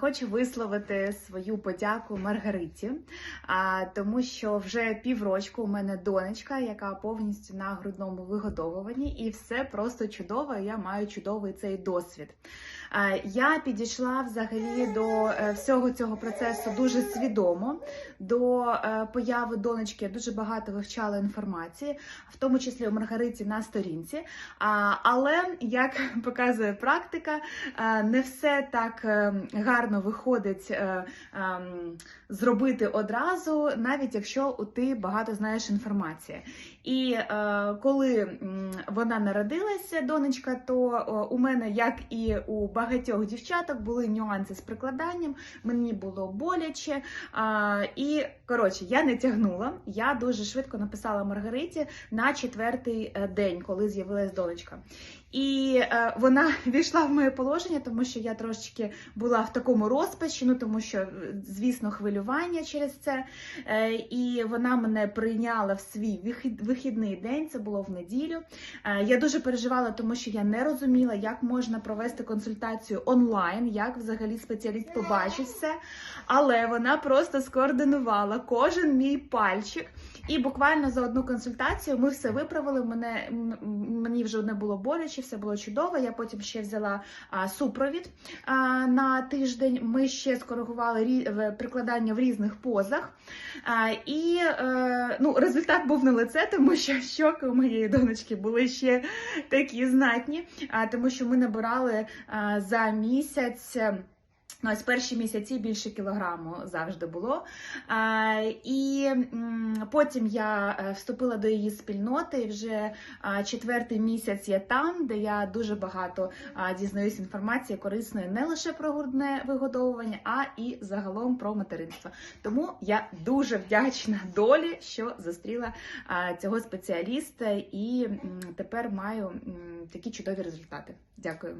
Хочу висловити свою подяку Маргариті, тому що вже піврочку у мене донечка, яка повністю на грудному вигодовуванні, і все просто чудово. Я маю чудовий цей досвід. Я підійшла взагалі до е, всього цього процесу дуже свідомо. До е, появи донечки я дуже багато вивчала інформації, в тому числі у Маргариті на сторінці. Але як показує практика, е, не все так гарно виходить е, ем, зробити одразу, навіть якщо ти багато знаєш інформації. І е, коли вона народилася, донечка, то е, у мене, як і у багатьох дівчаток, були нюанси з прикладанням, мені було боляче. А, і коротше, я не тягнула. Я дуже швидко написала Маргариті на четвертий е, день, коли з'явилась донечка. І е, вона війшла в моє положення, тому що я трошечки була в такому розпачі, ну тому що, е, звісно, хвилювання через це. Е, і вона мене прийняла в свій вихід- вихідний день, це було в неділю. Е, я дуже переживала, тому що я не розуміла, як можна провести консультацію онлайн, як взагалі спеціаліст побачить все. Але вона просто скоординувала кожен мій пальчик. І буквально за одну консультацію ми все виправили. Мене мені вже не було боляче, все було чудово. Я потім ще взяла а, супровід а, на тиждень. Ми ще скоригували прикладання в різних позах. І е, ну, результат був не лице, тому що щоки у моєї донечки були ще такі знатні, тому що ми набирали за місяць. Ну, ось перші місяці більше кілограму завжди було. І потім я е, вступила до її спільноти. і Вже четвертий місяць я там, де я дуже багато дізнаюсь інформації корисної не лише про грудне вигодовування, а і загалом про материнство. Тому я дуже вдячна долі, що зустріла цього спеціаліста, і тепер маю такі чудові результати. Дякую.